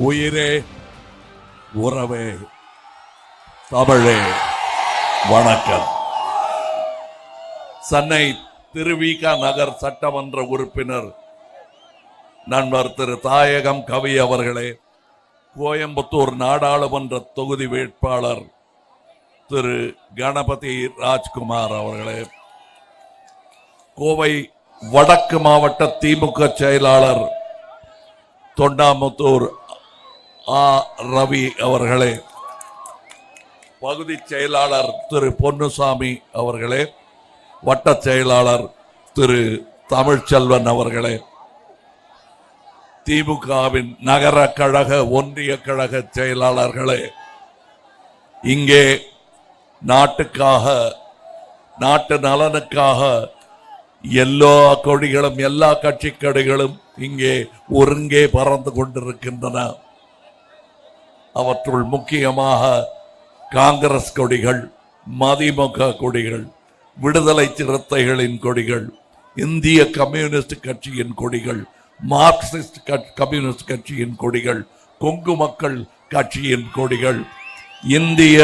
உயிரே உறவே தமிழே வணக்கம். சென்னை திருவிக நகர் சட்டமன்ற உறுப்பினர் நண்பர் திரு தாயகம் கவி அவர்களே கோயம்புத்தூர் நாடாளுமன்ற தொகுதி வேட்பாளர் திரு கணபதி ராஜ்குமார் அவர்களே கோவை வடக்கு மாவட்ட திமுக செயலாளர் தொண்டாமுத்தூர் ஆ. ரவி அவர்களே பகுதி செயலாளர் திரு பொன்னுசாமி அவர்களே வட்ட செயலாளர் திரு தமிழ்ச்செல்வன் அவர்களே திமுகவின் நகர கழக ஒன்றிய கழக செயலாளர்களே இங்கே நாட்டுக்காக நாட்டு நலனுக்காக எல்லா கொடிகளும் எல்லா கட்சி கொடிகளும் இங்கே ஒருங்கே பறந்து கொண்டிருக்கின்றன. அவற்றுள் முக்கியமாக காங்கிரஸ் கொடிகள் மதிமுக கொடிகள் விடுதலை சிறுத்தைகளின் கொடிகள் இந்திய கம்யூனிஸ்ட் கட்சியின் கொடிகள் மார்க்சிஸ்ட் கம்யூனிஸ்ட் கட்சியின் கொடிகள் கொங்கு மக்கள் கட்சியின் கொடிகள் இந்திய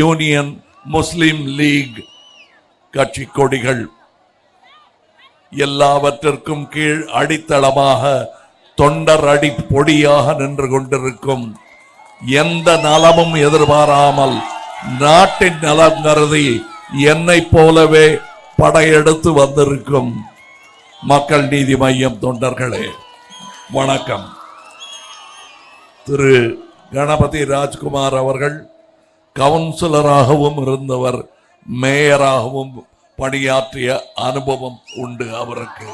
யூனியன் முஸ்லிம் லீக் கட்சி கொடிகள். எல்லாவற்றிற்கும் கீழ் அடித்தளமாக தொண்டர் அடி பொடியாக நின்று கொண்டிருக்கும் எந்த நலமும் எதிர்பாராமல் நாட்டின் நலம் கருதி என்னைப் போலவே படையெடுத்து வந்திருக்கும் மக்கள் நீதி மையம் தொண்டர்களே வணக்கம். திரு கணபதி ராஜ்குமார் அவர்கள் கவுன்சிலராகவும் இருந்தவர் மேயராகவும் பணியாற்றிய அனுபவம் உண்டு அவருக்கு.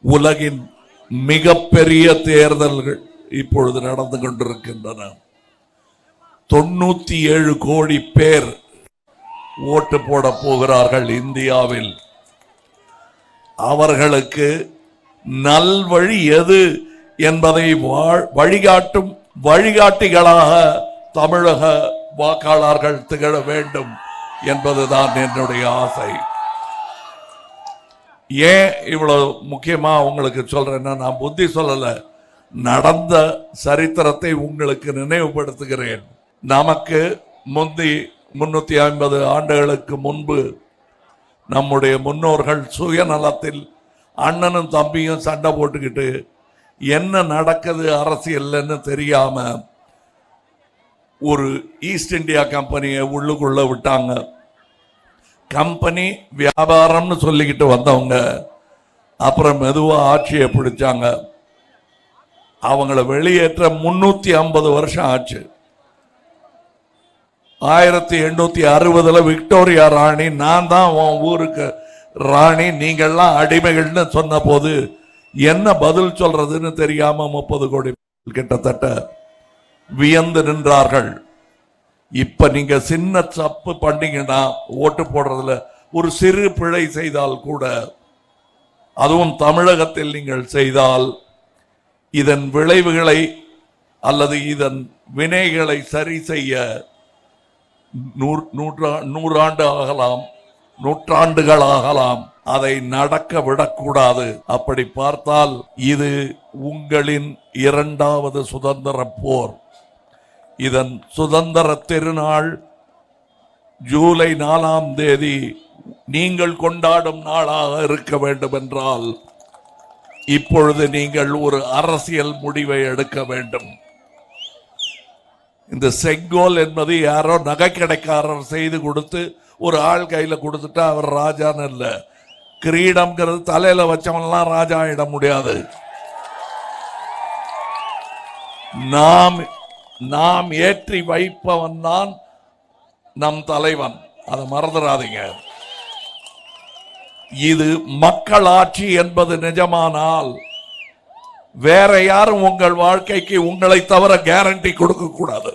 உலகின் மிகப்பெரிய தேர்தல்கள் இப்பொழுது நடந்து கொண்டிருக்கின்றன. தொண்ணூத்தி ஏழு கோடி பேர் ஓட்டு போட போகிறார்கள் இந்தியாவில். அவர்களுக்கு நல்வழி எது என்பதை வழிகாட்டும் வழிகாட்டிகளாக தமிழக வாக்காளர்கள் திகழ வேண்டும் என்பதுதான் என்னுடைய ஆசை. ஏன் இவ்வளவு முக்கியமா உங்களுக்கு சொல்றேன்னா நான் புத்தி சொல்லலை. நடந்த சரித்திரத்தை உங்களுக்கு நினைவுபடுத்துகிறேன். நமக்கு முந்தி முன்னூத்தி ஐம்பது ஆண்டுகளுக்கு முன்பு நம்முடைய முன்னோர்கள் சுயநலத்தில் அண்ணனும் தம்பியும் சண்டை போட்டுக்கிட்டு என்ன நடக்குது அரசியல்னு தெரியாம ஒரு ஈஸ்ட் இந்தியா கம்பெனியை உள்ளுக்குள்ள விட்டாங்க. கம்பெனி வியாபாரம்னு சொல்லிக்கிட்டு வந்தவங்க அப்புறம் மெதுவாக ஆட்சியை பிடிச்சாங்க. அவங்கள வெளியேற்ற முன்னூத்தி ஐம்பது வருஷம் ஆச்சு. ஆயிரத்தி எண்ணூத்தி அறுபதுல விக்டோரியா ராணி நான் தான் உன் ஊருக்கு ராணி நீங்கள்லாம் அடிமைகள்னு சொன்ன போது என்ன பதில் சொல்றதுன்னு தெரியாம முப்பது கோடி கிட்டத்தட்ட வியந்து நின்றார்கள். இப்ப நீங்க சின்ன தப்பு பண்ணீங்கன்னா ஓட்டு போடுறதுல ஒரு சிறு பிழை செய்தால் கூட அதுவும் தமிழகத்தில் நீங்கள் செய்தால் இதன் விளைவுகளை அல்லது இதன் வினைகளை சரி செய்ய நூறு நூற்றா நூறாண்டு ஆகலாம் நூற்றாண்டுகள் ஆகலாம் அதை நடக்க விடக்கூடாது. அப்படி பார்த்தால் இது உங்களின் இரண்டாவது சுதந்திர போர். இதன் சுதந்திர திருநாள் ஜூலை நாலாம் தேதி நீங்கள் கொண்டாடும் நாளாக இருக்க வேண்டும் என்றால் இப்பொழுது நீங்கள் ஒரு அரசியல் முடிவை எடுக்க வேண்டும். இந்த செங்கோல் என்பது யாரோ நகைக்கடைக்காரர் செய்து கொடுத்து ஒரு ஆள் கையில் கொடுத்துட்டா அவர் ராஜான்னு இல்லை. கிரீடம்ங்கிறது தலையில வச்சவன்லாம் ராஜா ஆயிட முடியாது. நாம் நாம் ஏற்றி வைப்பவன் தான் நம் தலைவன். அதை மறந்துடாதீங்க. இது மக்களாட்சி என்பது நிஜமானால் வேற யாரும் உங்கள் வாழ்க்கைக்கு உங்களை தவிர கேரண்டி கொடுக்க கூடாது.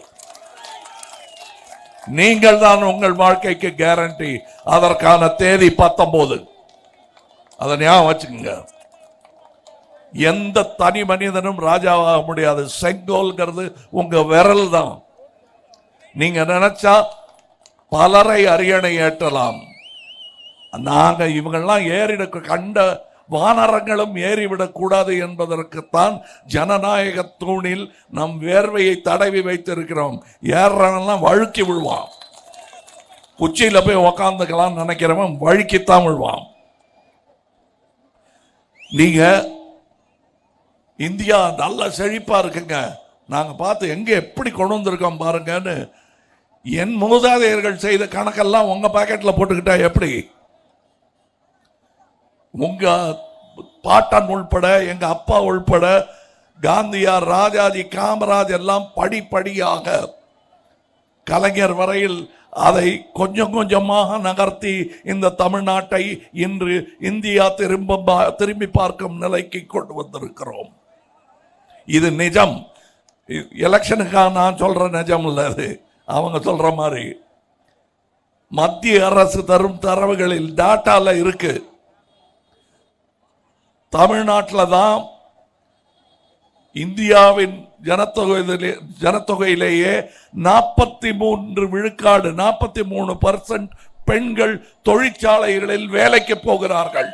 நீங்கள் தான் உங்கள் வாழ்க்கைக்கு கேரண்டி அதற்கான தேதி பத்தொன்பது அதை ஞாபகம் வச்சுக்கோங்க. எந்த தனி மனிதனும் ராஜாவாக முடியாது. செங்கோல்ங்கிறது உங்க விரல் தான் நீங்க நினைச்சா பலரை அரியணை ஏற்றலாம். நாங்கள் இவங்கள்லாம் ஏறிட கண்ட வானரங்களும் ஏறிவிடக்கூடாது என்பதற்குத்தான் ஜனநாயக தூணில் நம் வேர்வையை தடவி வைத்திருக்கிறோம். ஏறவன்லாம் வழுக்கி விழுவான். உச்சியில் போய் உக்காந்துக்கலாம் நினைக்கிறவன் வழுக்கித்தான் விழுவான். நீங்க இந்தியா நல்ல செழிப்பா இருக்குங்க. நாங்க பார்த்து எங்க எப்படி கொண்டு வந்திருக்கோம் பாருங்கன்னு என் மூதாதையர்கள் செய்த கணக்கெல்லாம் உங்க பாக்கெட்டில் போட்டுக்கிட்டா எப்படி? உங்க பாட்டன் உள்பட எங்க அப்பா உள்பட காந்தியார் ராஜாஜி காமராஜ் எல்லாம் படிப்படியாக கலைஞர் வரையில் அதை கொஞ்சம் கொஞ்சமாக நகர்த்தி இந்த தமிழ்நாட்டை இன்று இந்தியா திரும்ப பா- திரும்பி பார்க்கும் நிலைக்கு கொண்டு வந்திருக்கிறோம். இது நிஜம். எலெக்ஷனுக்காக நான் சொல்ற நிஜம் இல்ல அது. அவங்க சொல்ற மாதிரி. மத்திய அரசு தரும் தரவுகளில் டாட்டால இருக்குது தமிழ்நாட்டில் தான் இந்தியாவின் ஜனத்தொகையிலே ஜனத்தொகையிலேயே நாற்பத்தி மூன்று விழுக்காடு நாற்பத்தி மூணு பர்சன்ட் பெண்கள் தொழிற்சாலைகளில் வேலைக்கு போகிறார்கள்.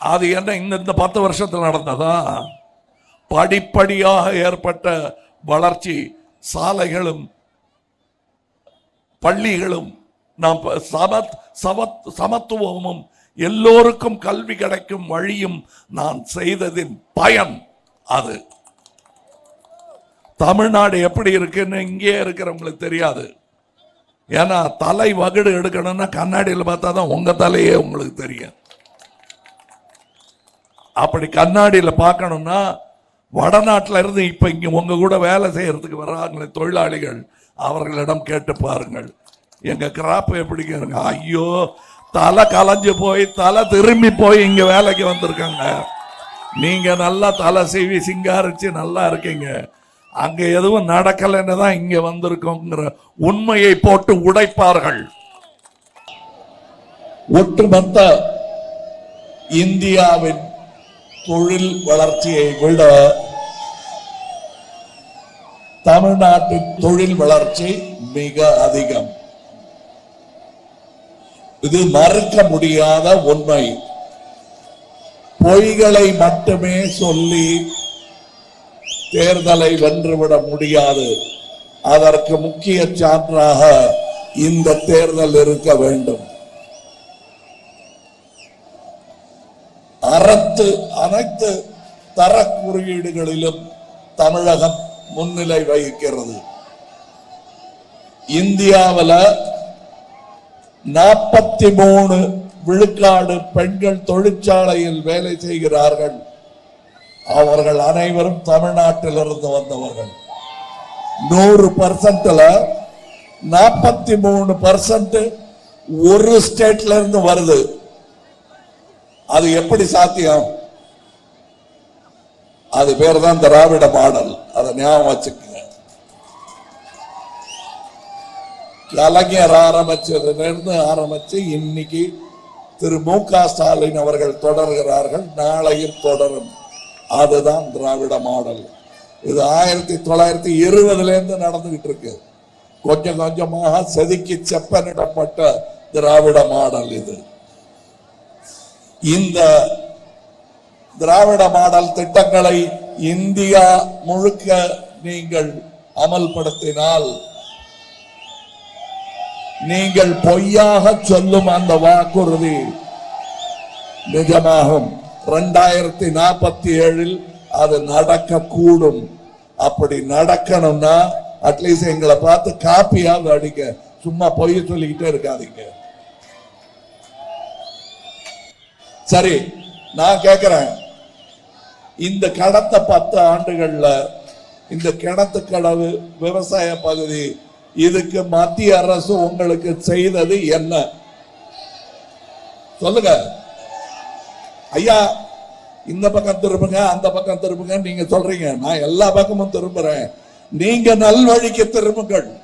அது என்ன இந்த பத்து வருஷத்தில் நடந்ததா? படிப்படியாக ஏற்பட்ட வளர்ச்சி சாலைகளும் பள்ளிகளும் நாம் சமத் சமத் சமத்துவமும் எல்லோருக்கும் கல்வி கிடைக்கும் வழியும் நான் செய்ததின் பயன் அது. தமிழ்நாடு எப்படி இருக்குன்னு இங்கே இருக்கிறவங்களுக்கு தெரியாது. ஏன்னா தலை வகுடு எடுக்கணும்னா கண்ணாடியில் பார்த்தா தான் உங்க தலையே உங்களுக்கு தெரியும். அப்படி கண்ணாடியில் பார்க்கணும்னா வடநாட்டில இருந்து இப்ப இங்க உங்க கூட வேலை செய்யறதுக்கு வர்றாங்களே தொழிலாளிகள் அவர்களிடம் கேட்டு பாருங்கள். எங்க கிராப் எப்படிங்க ஐயோ தலை கலைஞ்சு போய் தலை திரும்பி போய் இங்க வேலைக்கு வந்திருக்காங்க. நீங்க நல்லா தலை சீவி சிங்காரிச்சு நல்லா இருக்கீங்க. அங்க எதுவும் நடக்கலைன்னு தான் இங்க வந்திருக்கோங்கிற உண்மையை போட்டு உடைப்பார்கள். ஒட்டுமொத்த இந்தியாவின் தொழில் வளர்ச்சியை விட தமிழ்நாட்டின் தொழில் வளர்ச்சி மிக அதிகம். இது மறுக்க முடியாத உண்மை. பொய்களை மட்டுமே சொல்லி தேர்தலை வென்றுவிட முடியாது. அதற்கு முக்கிய சான்றாக இந்த தேர்தல் இருக்க வேண்டும். அறத்து அனைத்து தர குறியீடுகளிலும் தமிழகம் முன்னிலை வகிக்கிறது. இந்தியாவில் நாற்பத்தி மூணு விழுக்காடு பெண்கள் தொழிற்சாலையில் வேலை செய்கிறார்கள். அவர்கள் அனைவரும் தமிழ்நாட்டிலிருந்து வந்தவர்கள். நூறு பர்சன்ட்ல நாற்பத்தி மூணு பர்சன்ட் ஒரு ஸ்டேட்ல இருந்து வருது. அது எப்படி சாத்தியம்? அது பேர் தான் திராவிட மாடல். அதை ஞாபகம் வச்சுக்க. கலைஞர் ஆரம்பிச்சதிலிருந்து ஆரம்பிச்சு இன்னைக்கு திரு மு க ஸ்டாலின் அவர்கள் தொடர்கிறார்கள். நாளையில் தொடரும். அதுதான் திராவிட மாடல். இது ஆயிரத்தி தொள்ளாயிரத்தி இருபதுல இருந்து நடந்துகிட்டு இருக்கு. கொஞ்சம் கொஞ்சமாக செதுக்கி செப்பனிடப்பட்ட திராவிட மாடல் இது. இந்த திராவிட மாடல் திட்டங்களை இந்தியா முழுக்க நீங்கள் அமல்படுத்தினால் நீங்கள் பொய்யாக சொல்லும் அந்த வாக்குறுதி நிஜமாகும். ரெண்டாயிரத்தி நாற்பத்தி ஏழில் அது நடக்க கூடும் அப்படி நடக்கணும்னா அட்லீஸ்ட் எங்களை பார்த்து காப்பியாவது அடிக்க சும்மா பொய்ய சொல்லிக்கிட்டே இருக்காதீங்க. சரி நான் கேட்கிறேன் இந்த கடந்த பத்து ஆண்டுகள்ல இந்த கிணத்து கடவு விவசாய பகுதி இதுக்கு மத்திய அரசு உங்களுக்கு செய்தது என்ன? சொல்லுங்க. ஐயா இந்த பக்கம் திரும்புங்க அந்த பக்கம் திரும்புங்க நீங்க சொல்றீங்க. நான் எல்லா பக்கமும் திரும்புறேன். நீங்க நல்வழிக்கு திரும்புங்கள்.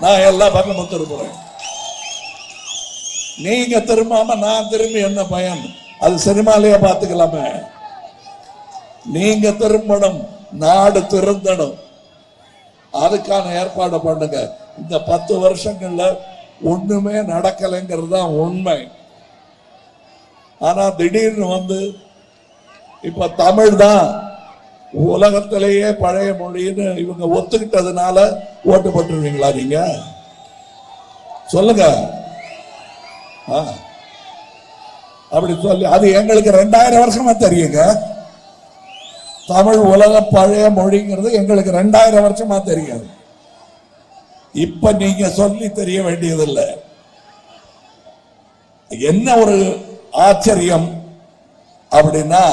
நான் எல்லா பக்கமும் திரும்புறேன். நீங்க திரும்பாம நான் திரும்பி என்ன பயன்? அது சினிமாலேயே பார்த்துக்கலாமே. நீங்க திரும்பணும் நாடு திருந்தணும். அதுக்கான ஏற்பாடு பண்ணுங்க. இந்த பத்து வருஷங்கள்ல ஒண்ணுமே நடக்கலைங்கிறது தான் உண்மை. ஆனா திடீர்னு வந்து இப்ப தமிழ் தான் உலகத்திலேயே பழைய மொழின்னு இவங்க ஒத்துக்கிட்டதுனால ஓட்டு போட்டுருவீங்களா நீங்க? சொல்லுங்க. ஆ. அப்படி சொல்லி அது எங்களுக்கு ரெண்டாயிரம் வருஷமா தெரியுங்க. தமிழ் உலக பழைய மொழிங்கிறது எங்களுக்கு ரெண்டாயிரம் வருஷமா தெரியாது. இப்ப நீங்க சொல்லி தெரிய வேண்டியதில்லை. என்ன ஒரு ஆச்சரியம் அப்படின்னா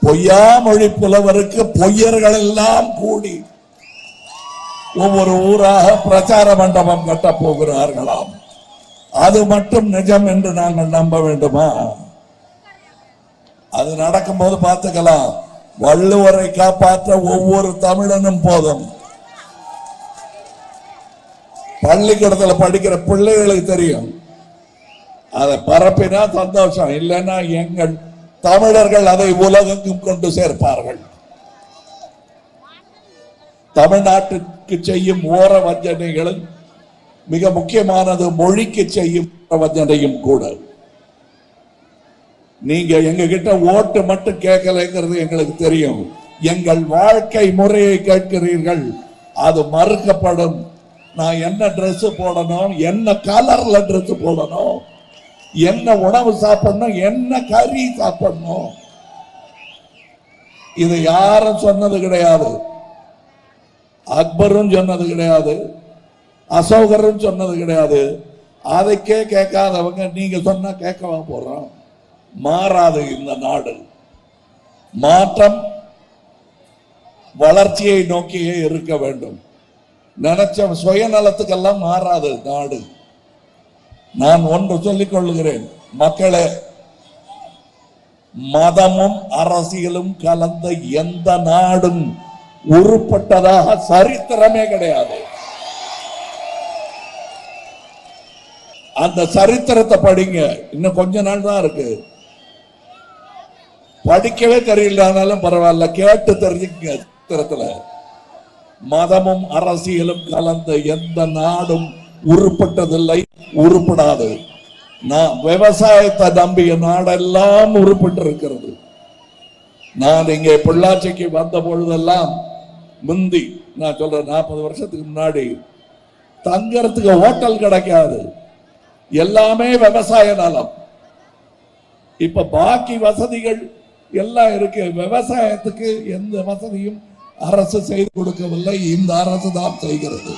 பொய்யா மொழி புலவருக்கு பொய்யர்கள் எல்லாம் கூடி ஒவ்வொரு ஊராக பிரச்சார மண்டபம் கட்ட போகிறார்களாம். அது மட்டும் நிஜம் என்று நாங்கள் நம்ப வேண்டுமா? அது நடக்கும்போது பார்த்துக்கலாம். வள்ளுவரை காப்பாற்ற ஒவ்வொரு தமிழனும் போதும். பள்ளிக்கூடத்துல படிக்கிற பிள்ளைகளுக்கு தெரியும். அதை பரப்பினா சந்தோஷம் இல்லைன்னா எங்கள் தமிழர்கள் அதை உலகெங்கும் கொண்டு சேர்ப்பார்கள். தமிழ்நாட்டுக்கு செய்யும் ஓர வஞ்சனைகளும் மிக முக்கியமானது மொழிக்கு செய்யும் வஞ்சனையும் கூட. நீங்க எங்க கிட்ட ஓட்டு மட்டும் கேட்கலைங்கிறது எங்களுக்கு தெரியும். எங்கள் வாழ்க்கை முறையை கேட்கிறீர்கள். அது மறுக்கப்படும். நான் என்ன ட்ரெஸ் போடணும்? என்ன கலர்ல ட்ரெஸ் போடணும்? என்ன உணவு சாப்பிடணும்? என்ன கறி சாப்பிடணும்? இது யாரும் சொன்னது கிடையாது. அக்பரும் சொன்னது கிடையாது. அசோகரும் சொன்னது கிடையாது. அதைக்கே கேட்காதவங்க நீங்க சொன்னா கேட்கவா போறோம். மாறாது இந்த நாடு. மாற்றம் வளர்ச்சியை நோக்கியே இருக்க வேண்டும். நினைச்ச சுயநலத்துக்கெல்லாம் மாறாது நாடு. நான் ஒன்று சொல்லிக் கொள்ளுகிறேன். மக்களே மதமும் அரசியலும் கலந்த எந்த நாடும் உருப்பட்டதாக சரித்திரமே கிடையாது. அந்த சரித்திரத்தை படிங்க. இன்னும் கொஞ்ச நாள் தான் இருக்கு. படிக்கவே தெரியலனாலும் பரவாயில்ல கேட்டு தெரிஞ்சுக்கங்க சரித்திரத்துல மதமும் அரசியலும் கலந்த எந்த நாடும் உருப்பட்டதில்லை உருப்படாது. நான் விவசாயத்தை நம்பிய நாடெல்லாம் உருப்பட்டு இருக்கிறது நான் இங்கே பொள்ளாச்சிக்கு வந்த பொழுதெல்லாம் முந்தி நான் சொல்றேன் நாற்பது வருஷத்துக்கு முன்னாடி தங்கறதுக்கு ஹோட்டல் கிடைக்காது. எல்லாமே விவசாய நலம். இப்ப பாக்கி வசதிகள் எல்லாம் இருக்கு. விவசாயத்துக்கு எந்த வசதியும் அரசு செய்து கொடுக்கவில்லை. இந்த அரசு தான் செய்கிறது.